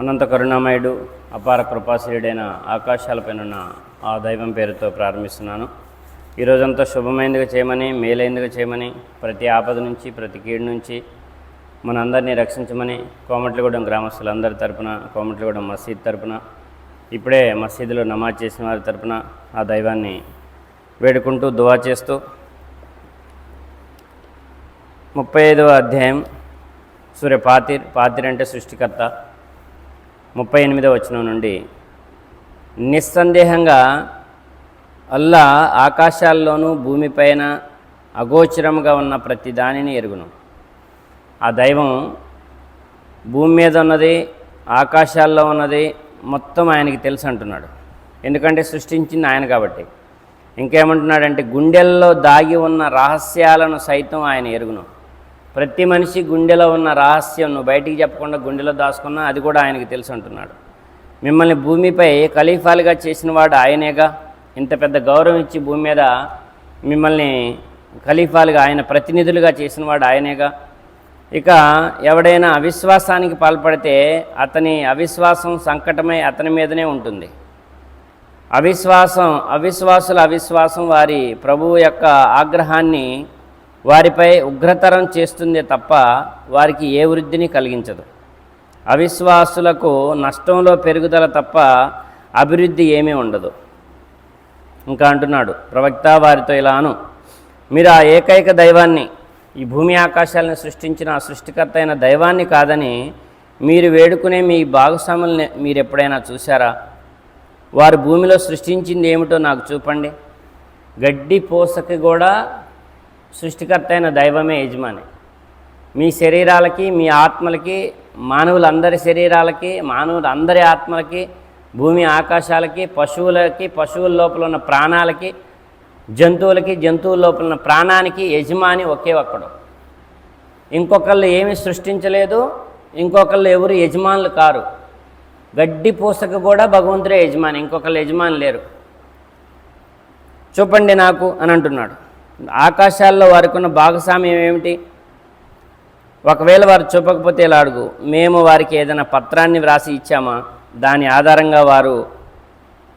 అనంత కరుణామయుడు అపార కృపాశీయుడైన ఆకాశాలపైన ఉన్న ఆ దైవం పేరుతో ప్రారంభిస్తున్నాను. ఈ రోజంతా శుభమైనదిగా చేయమని మేలైనదిగా చేయమని ప్రతి ఆపద నుంచి ప్రతి కీడు నుంచి మనందరినీ రక్షించమని కోమట్లగూడెం గ్రామస్తులందరి తరపున కోమట్లగూడెం మసీద్ తరపున ఇప్పుడే మసీదులో నమాజ్ చేసిన వారి తరపున ఆ దైవాన్ని వేడుకుంటూ దువా చేస్తూ ముప్పై ఐదవ అధ్యాయం సూర్య పాతిర్ పాతిర్ అంటే సృష్టికర్త. ముప్పై ఎనిమిదవ వచనం నుండి. నిస్సందేహంగా అల్లా ఆకాశాల్లోనూ భూమిపైన అగోచరముగా ఉన్న ప్రతి దానిని ఎరుగును. ఆ దైవం భూమి మీద ఉన్నది ఆకాశాల్లో ఉన్నది మొత్తం ఆయనకి తెలుసు అంటున్నాడు. ఎందుకంటే సృష్టించింది ఆయన కాబట్టి. ఇంకేమంటున్నాడంటే గుండెల్లో దాగి ఉన్న రహస్యాలను సైతం ఆయన ఎరుగును. ప్రతి మనిషి గుండెలో ఉన్న రహస్యం నువ్వు బయటికి చెప్పకుండా గుండెలో దాచుకున్నా అది కూడా ఆయనకి తెలుసు అంటున్నాడు. మిమ్మల్ని భూమిపై ఖలీఫాలుగా చేసిన వాడు ఆయనేగా? ఇంత పెద్ద గౌరవం ఇచ్చి భూమి మీద మిమ్మల్ని ఖలీఫాలుగా ఆయన ప్రతినిధులుగా చేసిన వాడు ఆయనేగా? ఇక ఎవడైనా అవిశ్వాసానికి పాల్పడితే అతని అవిశ్వాసం సంకటమై అతని మీదనే ఉంటుంది. అవిశ్వాసం అవిశ్వాసుల అవిశ్వాసం వారి ప్రభువు యొక్క ఆగ్రహాన్ని వారిపై ఉగ్రతరం చేస్తుందే తప్ప వారికి ఏ వృద్ధిని కలిగించదు. అవిశ్వాసులకు నష్టంలో పెరుగుదల తప్ప అభివృద్ధి ఏమీ ఉండదు. ఇంకా అంటున్నాడు ప్రవక్త వారితో ఇలా అను మీరు ఆ ఏకైక దైవాన్ని ఈ భూమి ఆకాశాలను సృష్టించిన ఆ సృష్టికర్త అయిన దైవాన్ని కాదని మీరు వేడుకునే మీ భాగస్వాముల్ని మీరు ఎప్పుడైనా చూసారా వారు భూమిలో సృష్టించింది ఏమిటో నాకు చూపండి. గడ్డి పోసకి కూడా సృష్టికర్త అయిన దైవమే యజమాని. మీ శరీరాలకి మీ ఆత్మలకి మానవులందరి శరీరాలకి మానవులందరి ఆత్మలకి భూమి ఆకాశాలకి పశువులకి పశువుల లోపల ఉన్న ప్రాణాలకి జంతువులకి జంతువుల లోపల ఉన్న ప్రాణానికి యజమాని ఒకే ఒక్కడు. ఇంకొకళ్ళు ఏమి సృష్టించలేదు ఇంకొకళ్ళు ఎవరు యజమానులు కారు. గడ్డి పూసకు కూడా భగవంతుడే యజమాని ఇంకొకళ్ళు యజమాని లేరు. చూపండి నాకు అని అంటున్నాడు. ఆకాశాల్లో వారికి ఉన్న భాగస్వామ్యం ఏమిటి? ఒకవేళ వారు చూపకపోతే ఇలా అడుగు మేము వారికి ఏదైనా పత్రాన్ని వ్రాసి ఇచ్చామా? దాని ఆధారంగా వారు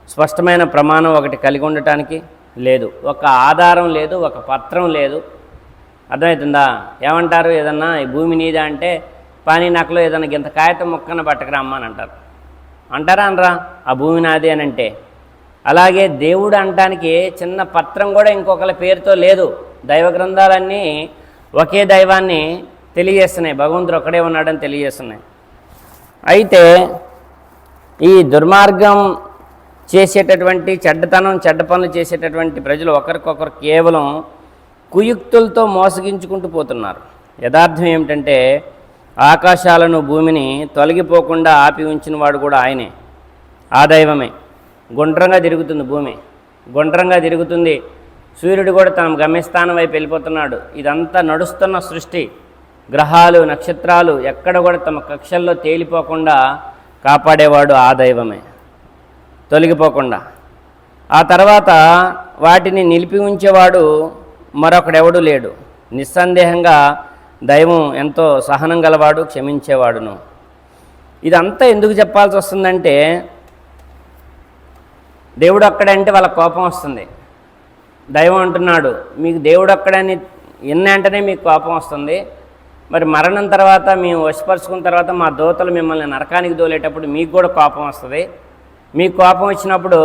స్పష్టమైన ప్రమాణం ఒకటి కలిగి ఉండటానికి లేదు. ఒక ఆధారం లేదు ఒక పత్రం లేదు. అర్థమవుతుందా? ఏమంటారు? ఏదన్నా ఈ భూమి నీదా అంటే పానీ నకలో ఏదన్నా గింత కాగితం మొక్కన పట్టకరమ్మా అని అంటారు అంటారా అనరా? ఆ భూమి నాది అని అంటే అలాగే దేవుడు అనటానికి చిన్న పత్రం కూడా ఇంకొకరి పేరుతో లేదు. దైవ గ్రంథాలన్నీ ఒకే దైవాన్ని తెలియజేస్తున్నాయి. భగవంతుడు ఒక్కడే ఉన్నాడని తెలియజేస్తున్నాయి. అయితే ఈ దుర్మార్గం చేసేటటువంటి చెడ్డతనం చెడ్డ పనులు చేసేటటువంటి ప్రజలు ఒకరికొకరు కేవలం కుయుక్తులతో మోసగించుకుంటూ పోతున్నారు. యథార్థం ఏమిటంటే ఆకాశాలను భూమిని తొలగిపోకుండా ఆపి ఉంచిన వాడు కూడా ఆయనే. ఆ దైవమే. గుండ్రంగా తిరుగుతుంది భూమి. గుండ్రంగా తిరుగుతుంది. సూర్యుడు కూడా తన గమ్యస్థానం వైపు వెళ్ళిపోతున్నాడు. ఇదంతా నడుస్తున్న సృష్టి. గ్రహాలు నక్షత్రాలు ఎక్కడ కూడా తమ కక్షల్లో తేలిపోకుండా కాపాడేవాడు ఆ దైవమే. తొలగిపోకుండా. ఆ తర్వాత వాటిని నిలిపి ఉంచేవాడు మరొకడెవడు లేడు. నిస్సందేహంగా దైవం ఎంతో సహనం గలవాడు క్షమించేవాడును. ఇదంతా ఎందుకు చెప్పాల్సి వస్తుందంటే దేవుడు అక్కడంటే వాళ్ళ కోపం వస్తుంది. దైవం అంటున్నాడు మీకు దేవుడు అక్కడని ఎన్ని వెంటనే మీకు కోపం వస్తుంది. మరి మరణం తర్వాత మేము వశపరుచుకున్న తర్వాత మా దోతలు మిమ్మల్ని నరకానికి దోలేటప్పుడు మీకు కూడా కోపం వస్తుంది. మీకు కోపం వచ్చినప్పుడు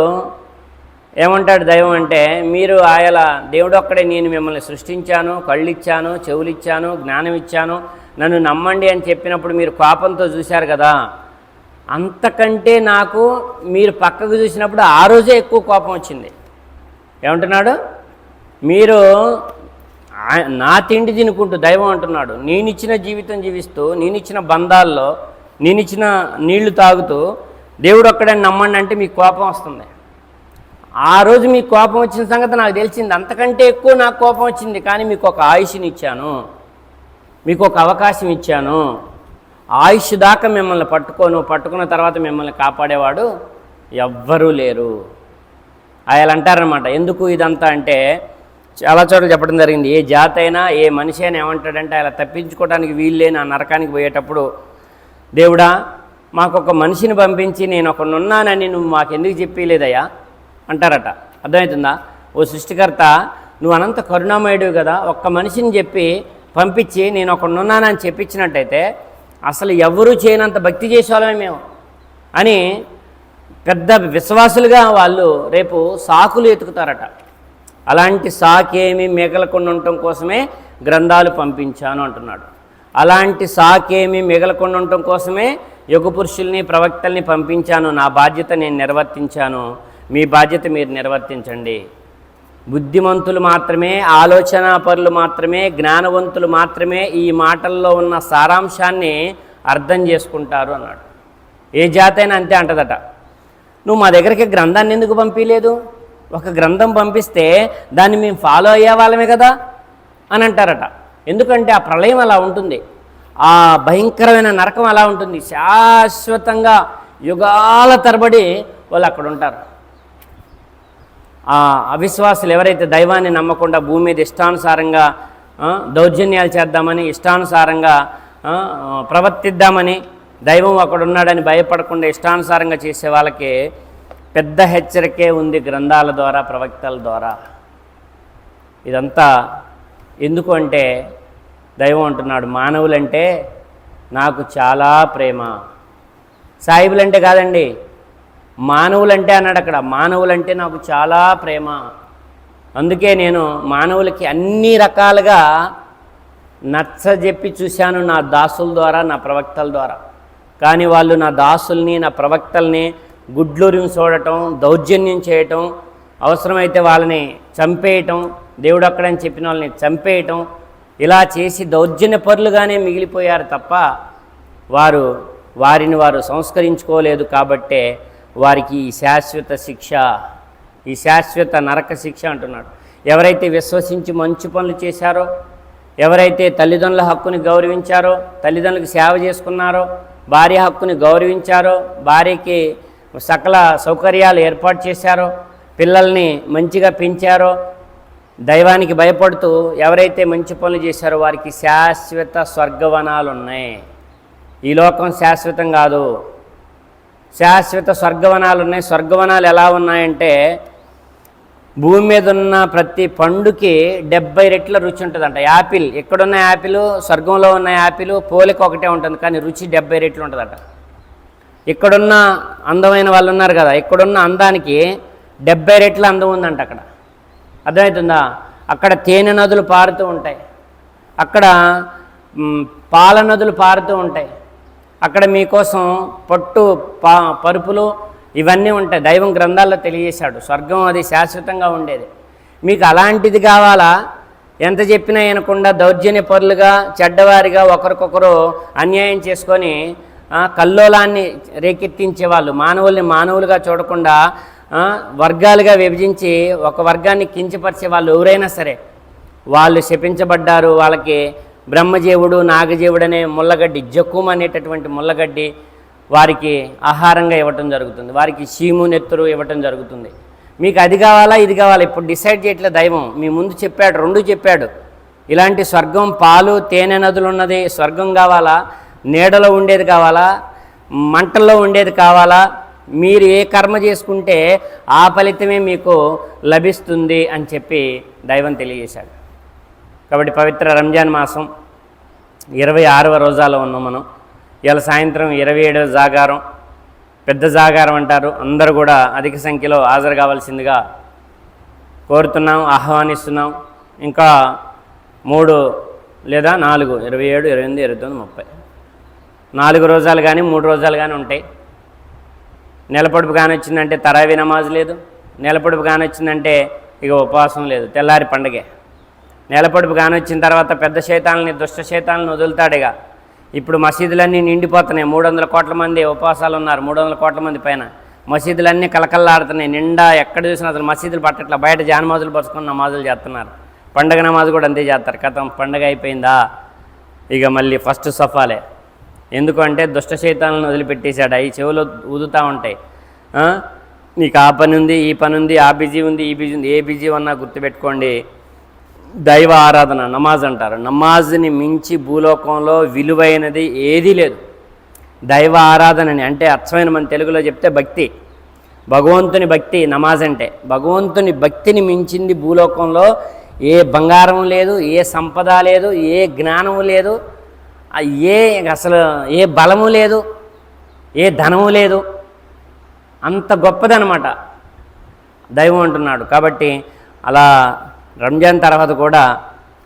ఏమంటాడు దైవం అంటే మీరు ఆయల దేవుడు ఒక్కడే నేను మిమ్మల్ని సృష్టించాను కళ్ళు ఇచ్చాను చెవులు ఇచ్చాను జ్ఞానం ఇచ్చాను నన్ను నమ్మండి అని చెప్పినప్పుడు మీరు కోపంతో చూశారు కదా. అంతకంటే నాకు మీరు పక్కకు చూసినప్పుడు ఆ రోజే ఎక్కువ కోపం వచ్చింది. ఏమంటున్నాడు? మీరు నా తిండి తినుకుంటూ దైవం అంటున్నాడు. నేనిచ్చిన జీవితం జీవిస్తూ నేనిచ్చిన బంధాల్లో నేనిచ్చిన నీళ్ళు తాగుతూ దేవుడు ఒక్కడే నమ్మండి అంటే మీకు కోపం వస్తుంది. ఆ రోజు మీకు కోపం వచ్చిన సంగతి నాకు తెలిసింది. అంతకంటే ఎక్కువ నాకు కోపం వచ్చింది. కానీ మీకు ఒక ఆయుష్ని ఇచ్చాను. మీకు ఒక అవకాశం ఇచ్చాను. ఆయుష్ దాకా మిమ్మల్ని పట్టుకోను పట్టుకున్న తర్వాత మిమ్మల్ని కాపాడేవాడు ఎవ్వరూ లేరు. ఆయన అంటారనమాట ఎందుకు ఇదంతా అంటే చాలా చోట్ల చెప్పడం జరిగింది ఏ జాతి అయినా ఏ మనిషి అయినా ఏమంటాడంటే అలా తప్పించుకోవడానికి వీల్లేని ఆ నరకానికి పోయేటప్పుడు దేవుడా మాకు ఒక మనిషిని పంపించి నేను ఒకనున్నానని నువ్వు మాకెందుకు చెప్పలేదయ్యా? అంటారట. అర్థమవుతుందా? ఓ సృష్టికర్త నువ్వు అనంత కరుణామయుడు కదా ఒక్క మనిషిని చెప్పి పంపించి నేను ఒకనున్నానని చెప్పించినట్టయితే అసలు ఎవరూ చేయనంత భక్తి చేసేవాళ్ళమే మేము అని పెద్ద విశ్వాసులుగా వాళ్ళు రేపు సాకులు ఎతుకుతారట. అలాంటి సాకేమి మిగలకుండా ఉండటం కోసమే గ్రంథాలు పంపించాను అంటున్నాడు. అలాంటి సాకేమి మిగలకుండా ఉండటం కోసమే యుగ పురుషుల్ని ప్రవక్తల్ని పంపించాను. నా బాధ్యత నేను నిర్వర్తించాను. మీ బాధ్యత మీరు నిర్వర్తించండి. బుద్ధిమంతులు మాత్రమే ఆలోచనాపరులు మాత్రమే జ్ఞానవంతులు మాత్రమే ఈ మాటల్లో ఉన్న సారాంశాన్ని అర్థం చేసుకుంటారు అన్నాడు. ఏ జాతి అయినా అంతే అంటదట. నువ్వు మా దగ్గరికి గ్రంథాన్ని ఎందుకు పంపించలేదు ఒక గ్రంథం పంపిస్తే దాన్ని మేము ఫాలో అయ్యే వాళ్ళమే కదా? అని అంటారట. ఎందుకంటే ఆ ప్రళయం అలా ఉంటుంది. ఆ భయంకరమైన నరకం అలా ఉంటుంది. శాశ్వతంగా యుగాల తరబడి వాళ్ళు అక్కడ ఉంటారు. ఆ అవిశ్వాసులు ఎవరైతే దైవాన్ని నమ్మకుండా భూమి మీద ఇష్టానుసారంగా దౌర్జన్యాలు చేద్దామని ఇష్టానుసారంగా ప్రవర్తిద్దామని దైవం అక్కడ ఉన్నాడని భయపడకుండా ఇష్టానుసారంగా చేసే వాళ్ళకి పెద్ద హెచ్చరికే ఉంది గ్రంథాల ద్వారా ప్రవక్తల ద్వారా. ఇదంతా ఎందుకు అంటే దైవం అంటున్నాడు మానవులంటే నాకు చాలా ప్రేమ. సాయిబులంటే కాదండి మానవులంటే అన్నాడు అక్కడ మానవులంటే నాకు చాలా ప్రేమ. అందుకే నేను మానవులకి అన్ని రకాలుగా నచ్చజెప్పి చూశాను నా దాసుల ద్వారా నా ప్రవక్తల ద్వారా. కానీ వాళ్ళు నా దాసుల్ని నా ప్రవక్తల్ని గుడ్లూరి చూడటం దౌర్జన్యం చేయటం అవసరమైతే వాళ్ళని చంపేయటం దేవుడు అక్కడని చెప్పిన వాళ్ళని చంపేయటం ఇలా చేసి దౌర్జన్య పరులుగానే మిగిలిపోయారు తప్ప వారు వారిని వారు సంస్కరించుకోలేదు కాబట్టే వారికి ఈ శాశ్వత శిక్ష ఈ శాశ్వత నరక శిక్ష అంటున్నాడు. ఎవరైతే విశ్వసించి మంచి పనులు చేశారో ఎవరైతే తల్లిదండ్రుల హక్కుని గౌరవించారో తల్లిదండ్రులకు సేవ చేసుకున్నారో భార్య హక్కుని గౌరవించారో భార్యకి సకల సౌకర్యాలు ఏర్పాటు చేశారో పిల్లల్ని మంచిగా పెంచారో దైవానికి భయపడుతూ ఎవరైతే మంచి పనులు చేశారో వారికి శాశ్వత స్వర్గవనాలు ఉన్నాయి ఈ లోకం శాశ్వతం కాదు. శాశ్వత స్వర్గవనాలు ఉన్నాయి స్వర్గవనాలు ఎలా ఉన్నాయంటే భూమి మీద ఉన్న ప్రతి పండుకి డెబ్బై రెట్ల రుచి ఉంటుందంట. యాపిల్ ఎక్కడున్న యాపిల్ స్వర్గంలో ఉన్న యాపిల్ పోలిక ఒకటే ఉంటుంది కానీ రుచి డెబ్బై రెట్లు ఉంటుందట. ఇక్కడున్న అందమైన వాళ్ళు ఉన్నారు కదా ఇక్కడున్న అందానికి డెబ్బై రెట్ల అందం ఉందంట అక్కడ. అర్థమవుతుందా అక్కడ తేనె నదులు పారుతూ ఉంటాయి. అక్కడ పాల నదులు పారుతూ ఉంటాయి. అక్కడ మీకోసం పట్టు పా పరుపులు ఇవన్నీ ఉంటాయి. దైవం గ్రంథాల్లో తెలియజేశాడు. స్వర్గం అది శాశ్వతంగా ఉండేది. మీకు అలాంటిది కావాలా? ఎంత చెప్పినా వినకుండా దౌర్జన్య పరులుగా చెడ్డవారిగా ఒకరికొకరు అన్యాయం చేసుకొని కల్లోలాన్ని రేకెత్తించే వాళ్ళు మానవుల్ని మానవులుగా చూడకుండా వర్గాలుగా విభజించి ఒక వర్గాన్ని కించపరిచే వాళ్ళు ఎవరైనా సరే వాళ్ళు శపించబడ్డారు వాళ్ళకి బ్రహ్మజీవుడు నాగజీవుడు అనే ముళ్ళగడ్డి జక్కుమ అనేటటువంటి ముళ్ళగడ్డి వారికి ఆహారంగా ఇవ్వటం జరుగుతుంది. వారికి చీము నెత్తురు ఇవ్వటం జరుగుతుంది. మీకు అది కావాలా ఇది కావాలా? ఇప్పుడు డిసైడ్ చేయట్లే దైవం. మీ ముందు చెప్పాడు రెండు చెప్పాడు. ఇలాంటి స్వర్గం పాలు తేనె నదులు ఉన్నది స్వర్గం కావాలా? నీడలో ఉండేది కావాలా? మంటల్లో ఉండేది కావాలా? మీరు ఏ కర్మ చేసుకుంటే ఆ ఫలితమే మీకు లభిస్తుంది అని చెప్పి దైవం తెలియజేశాడు. కాబట్టి పవిత్ర రంజాన్ మాసం ఇరవై ఆరవ రోజాలో ఉన్నాం మనం. ఇవాళ సాయంత్రం ఇరవై ఏడవ జాగారం. పెద్ద జాగారం అంటారు. అందరూ కూడా అధిక సంఖ్యలో హాజరు కావాల్సిందిగా కోరుతున్నాం ఆహ్వానిస్తున్నాం. ఇంకా మూడు లేదా నాలుగు ఇరవై ఏడు ఇరవై ఎనిమిది ఇరవై తొమ్మిది ముప్పై. నాలుగు రోజాలు కానీ మూడు రోజాలు కానీ ఉంటాయి. నెలపొడుపు కానీ వచ్చిందంటే తరావీ నమాజ్ లేదు. నెలపొడుపు కానీ వచ్చిందంటే ఇక ఉపవాసం లేదు. తెల్లారి పండగే. నెలపొడుపు కానొచ్చిన తర్వాత పెద్ద శైతాలని దుష్ట శైతాలను వదులుతాడు ఇక ఇప్పుడు మసీదులన్నీ నిండిపోతున్నాయి. మూడు వందల కోట్ల మంది ఉపవాసాలు ఉన్నారు మూడు వందల కోట్ల మంది పైన. మసీదులన్నీ కలకల్లాడుతున్నాయి నిండా ఎక్కడ చూసినా అసలు మసీదులు పట్టట్ల. బయట జానమాజులు పరుచుకుని నమాజులు చేస్తున్నారు. పండగ నమాజు కూడా అంతే చేస్తారు. కథం పండగ అయిపోయిందా? ఇక మళ్ళీ ఫస్ట్ సఫాలే. ఎందుకంటే దుష్ట శైతాలను వదిలిపెట్టేశాడు. అవి చెవులు ఊదుతూ ఉంటాయి. నీకు ఆ పని ఉంది ఈ పని ఉంది ఆ బిజీ ఉంది ఈ బిజీ ఉంది ఏ బిజీ ఉన్నా గుర్తుపెట్టుకోండి. దైవ ఆరాధన నమాజ్ అంటారు. నమాజ్ని మించి భూలోకంలో విలువైనది ఏదీ లేదు. దైవ ఆరాధనని అంటే అర్థమైన మన తెలుగులో చెప్తే భక్తి. భగవంతుని భక్తి నమాజ్ అంటే. భగవంతుని భక్తిని మించింది భూలోకంలో ఏ బంగారం లేదు ఏ సంపద లేదు ఏ జ్ఞానము లేదు ఏ అసలు ఏ బలము లేదు ఏ ధనము లేదు. అంత గొప్పదనమాట దైవం అంటున్నాడు. కాబట్టి అలా రంజాన్ తర్వాత కూడా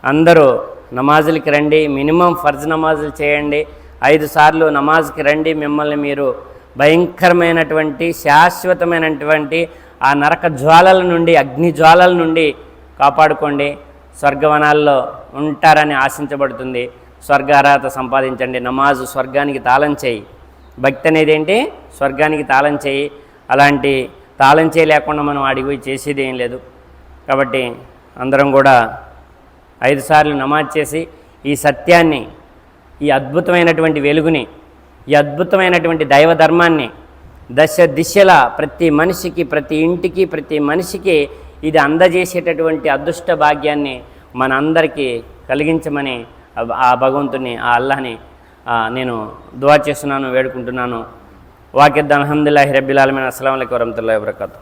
అందరూ నమాజులకి రండి మినిమం ఫర్జ్ నమాజులు చేయండి ఐదు సార్లు నమాజ్కి రండి మిమ్మల్ని మీరు భయంకరమైనటువంటి శాశ్వతమైనటువంటి ఆ నరక జ్వాలల నుండి అగ్ని జ్వాలల నుండి కాపాడుకోండి. స్వర్గవనాల్లో ఉంటారని ఆశించబడుతుంది. స్వర్గార్హత సంపాదించండి. నమాజు స్వర్గానికి తాళం చేయి. భక్తి అనేది ఏంటి? స్వర్గానికి తాళం చేయి. అలాంటి తాళం చేయలేకుండా మనం అడిగి పోయి చేసేది ఏం లేదు. కాబట్టి అందరం కూడా ఐదు సార్లు నమాజ్ చేసి ఈ సత్యాన్ని ఈ అద్భుతమైనటువంటి వెలుగుని ఈ అద్భుతమైనటువంటి దైవ ధర్మాన్ని దశ దిశల ప్రతి మనిషికి ప్రతి ఇంటికి ప్రతి మనిషికి ఇది అందజేసేటటువంటి అదృష్ట భాగ్యాన్ని మనందరికీ కలిగించమని ఆ- భగవంతుని ఆ అల్లాహని నేను దువా చేస్తున్నాను వేడుకుంటున్నాను. వాకిద్దాన్ అహమ్దుల్లాహి రబ్బిలాలమైన అస్సలం వరహతుల్లా వరహమతుల్లాహి